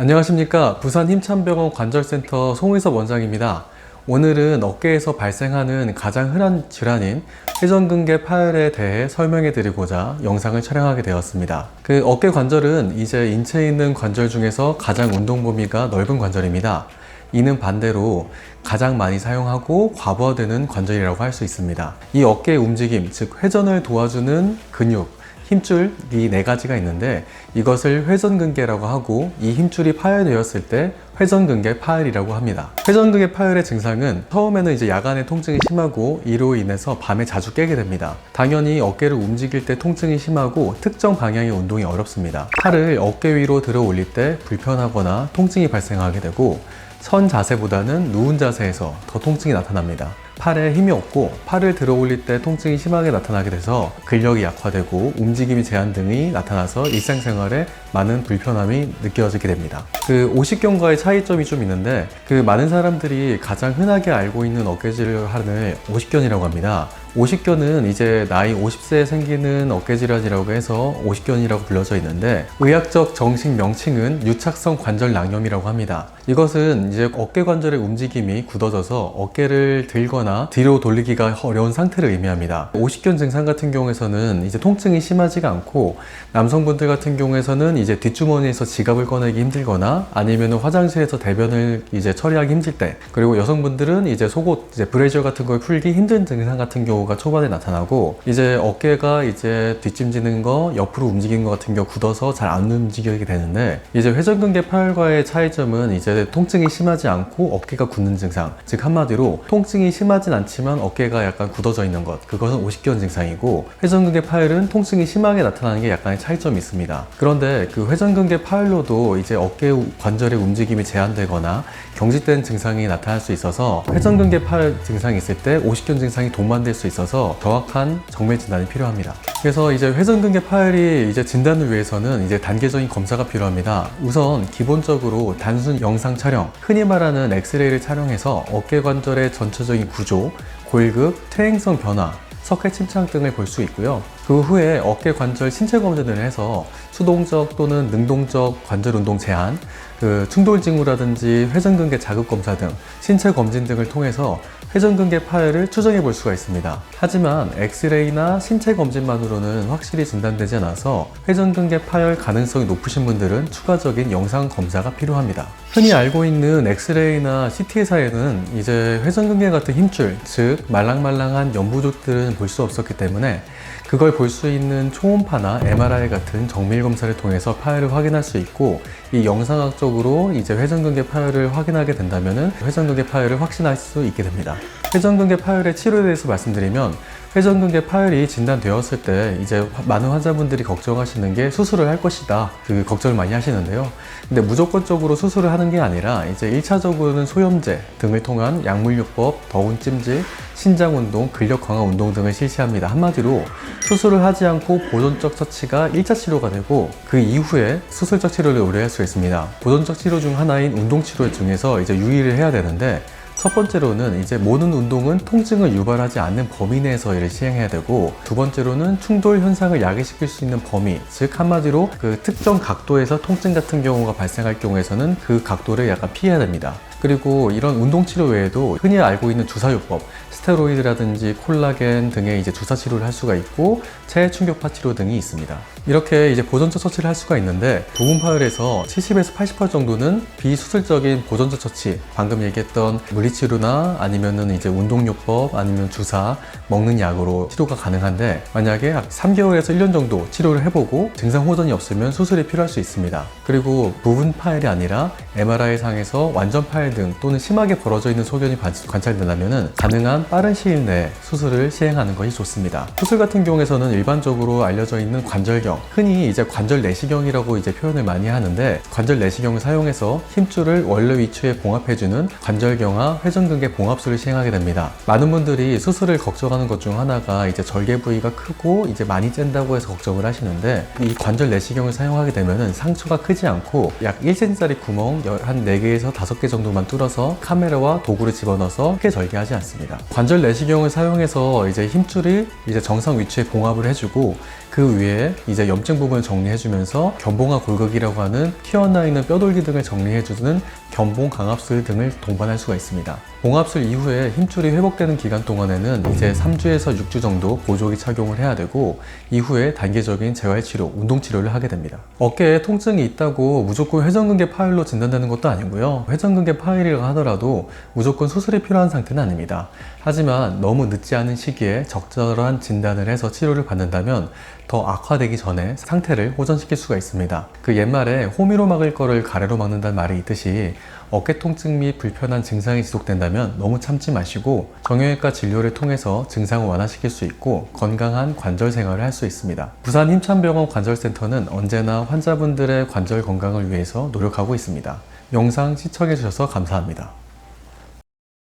안녕하십니까. 부산 힘찬병원 관절센터 송의섭 원장입니다. 오늘은 어깨에서 발생하는 가장 흔한 질환인 회전근개 파열에 대해 설명해 드리고자 영상을 촬영하게 되었습니다. 그 어깨 관절은 이제 인체에 있는 관절 중에서 가장 운동 범위가 넓은 관절입니다. 이는 반대로 가장 많이 사용하고 과부하되는 관절이라고 할 수 있습니다. 이 어깨의 움직임, 즉 회전을 도와주는 근육, 힘줄 이 네 가지가 있는데 이것을 회전근개라고 하고 이 힘줄이 파열되었을 때 회전근개 파열이라고 합니다. 회전근개 파열의 증상은 처음에는 이제 야간에 통증이 심하고 이로 인해서 밤에 자주 깨게 됩니다. 당연히 어깨를 움직일 때 통증이 심하고 특정 방향의 운동이 어렵습니다. 팔을 어깨 위로 들어 올릴 때 불편하거나 통증이 발생하게 되고 선 자세보다는 누운 자세에서 더 통증이 나타납니다. 팔에 힘이 없고 팔을 들어 올릴 때 통증이 심하게 나타나게 돼서 근력이 약화되고 움직임이 제한 등이 나타나서 일상생활에 많은 불편함이 느껴지게 됩니다. 그 오십견과의 차이점이 좀 있는데 그 많은 사람들이 가장 흔하게 알고 있는 어깨질환을 오십견이라고 합니다. 오십견은 이제 나이 50세에 생기는 어깨질환이라고 해서 오십견이라고 불려져 있는데 의학적 정식 명칭은 유착성 관절 낭염이라고 합니다. 이것은 이제 어깨 관절의 움직임이 굳어져서 어깨를 들거나 뒤로 돌리기가 어려운 상태를 의미합니다. 오십견 증상 같은 경우에서는 이제 통증이 심하지가 않고 남성분들 같은 경우에서는 이제 뒷주머니에서 지갑을 꺼내기 힘들거나 아니면 화장실에서 대변을 이제 처리하기 힘들 때 그리고 여성분들은 이제 속옷 이제 브레이저 같은 걸 풀기 힘든 증상 같은 경우 가 초반에 나타나고 이제 어깨가 이제 뒷짐지는 거 옆으로 움직이는 것 같은 경우 굳어서 잘 안 움직이게 되는데 이제 회전근개 파열과의 차이점은 이제 통증이 심하지 않고 어깨가 굳는 증상. 즉 한마디로 통증이 심하진 않지만 어깨가 약간 굳어져 있는 것. 그것은 오십견 증상이고 회전근개 파열은 통증이 심하게 나타나는 게 약간의 차이점이 있습니다. 그런데 그 회전근개 파열로도 이제 어깨 관절의 움직임이 제한되거나 경직된 증상이 나타날 수 있어서 회전근개 파열 증상이 있을 때 오십견 증상이 동반될 수 있어서 정확한 정밀 진단이 필요합니다. 그래서 이제 회전근개 파열이 이제 진단을 위해서는 이제 단계적인 검사가 필요합니다. 우선 기본적으로 단순 영상 촬영, 흔히 말하는 엑스레이를 촬영해서 어깨 관절의 전체적인 구조, 골극, 퇴행성 변화, 석회 침착 등을 볼 수 있고요. 그 후에 어깨 관절 신체 검진을 해서 수동적 또는 능동적 관절 운동 제한, 그 충돌 징후라든지 회전근개 자극 검사 등 신체 검진 등을 통해서 회전근개 파열을 추정해 볼 수가 있습니다. 하지만 엑스레이나 신체 검진만으로는 확실히 진단되지 않아서 회전근개 파열 가능성이 높으신 분들은 추가적인 영상 검사가 필요합니다. 흔히 알고 있는 엑스레이나 CT에서에는 이제 회전근개 같은 힘줄, 즉 말랑말랑한 연부족들은 볼 수 없었기 때문에 그걸 볼 수 있는 초음파나 MRI 같은 정밀 검사를 통해서 파열을 확인할 수 있고 이 영상학적으로 이제 회전근개 파열을 확인하게 된다면은 회전근개 파열을 확신할 수 있게 됩니다. 회전근개 파열의 치료에 대해서 말씀드리면 회전근개 파열이 진단되었을 때 이제 많은 환자분들이 걱정하시는 게 수술을 할 것이다. 그 걱정을 많이 하시는데요. 근데 무조건적으로 수술을 하는 게 아니라 이제 1차적으로는 소염제 등을 통한 약물요법, 더운 찜질, 신장 운동, 근력 강화 운동 등을 실시합니다. 한마디로 수술을 하지 않고 보존적 처치가 1차 치료가 되고 그 이후에 수술적 치료를 의뢰할 수 있습니다. 보존적 치료 중 하나인 운동 치료 중에서 이제 유의를 해야 되는데 첫 번째로는 이제 모든 운동은 통증을 유발하지 않는 범위 내에서 이를 시행해야 되고 두 번째로는 충돌 현상을 야기시킬 수 있는 범위 즉 한마디로 그 특정 각도에서 통증 같은 경우가 발생할 경우에서는 그 각도를 약간 피해야 됩니다. 그리고 이런 운동 치료 외에도 흔히 알고 있는 주사요법, 스테로이드라든지 콜라겐 등의 이제 주사 치료를 할 수가 있고 체해 충격파 치료 등이 있습니다. 이렇게 이제 보존적 처치를 할 수가 있는데 부분 파열에서 70에서 80% 정도는 비수술적인 보존적 처치, 방금 얘기했던 물리치료나 아니면은 이제 운동요법 아니면 주사, 먹는 약으로 치료가 가능한데 만약에 3개월에서 1년 정도 치료를 해보고 증상 호전이 없으면 수술이 필요할 수 있습니다. 그리고 부분 파열이 아니라 MRI 상에서 완전 파열 등 또는 심하게 벌어져 있는 소견이 관- 관찰된다면 가능한 빠른 시일 내에 수술을 시행하는 것이 좋습니다. 수술 같은 경우에서는 일반적으로 알려져 있는 관절경, 흔히 이제 관절 내시경이라고 이제 표현을 많이 하는데 관절 내시경을 사용해서 힘줄을 원래 위치에 봉합해주는 관절경화 회전근개 봉합술을 시행하게 됩니다. 많은 분들이 수술을 걱정하는 것 중 하나가 이제 절개 부위가 크고 이제 많이 짠다고 해서 걱정을 하시는데 이 관절 내시경을 사용하게 되면은 상처가 크지 않고 약 1cm짜리 구멍 한 4개에서 5개 정도만 뚫어서 카메라와 도구를 집어넣어서 크게 절개하지 않습니다. 관절 내시경을 사용해서 이제 힘줄이 이제 정상 위치에 봉합을 해주고 그 위에 이제 염증 부분을 정리해주면서 견봉화 골격이라고 하는 튀어나 있는 뼈돌기 등을 정리해주는 견봉 강압술 등을 동반할 수가 있습니다. 봉합술 이후에 힘줄이 회복되는 기간 동안에는 이제 3주에서 6주 정도 보조기 착용을 해야 되고 이후에 단계적인 재활치료, 운동치료를 하게 됩니다. 어깨에 통증이 있다고 무조건 회전근개 파열로 진단되는 것도 아니고요. 회전근개 파열이라고 하더라도 무조건 수술이 필요한 상태는 아닙니다. 하지만 너무 늦지 않은 시기에 적절한 진단을 해서 치료를 받는다면 더 악화되기 전에 상태를 호전시킬 수가 있습니다. 그 옛말에 호미로 막을 거를 가래로 막는다는 말이 있듯이 어깨 통증 및 불편한 증상이 지속된다 면 너무 참지 마시고 정형외과 진료를 통해서 증상을 완화시킬 수 있고 건강한 관절 생활을 할 수 있습니다. 부산 힘찬병원 관절센터는 언제나 환자분들의 관절 건강을 위해서 노력하고 있습니다. 영상 시청해 주셔서 감사합니다.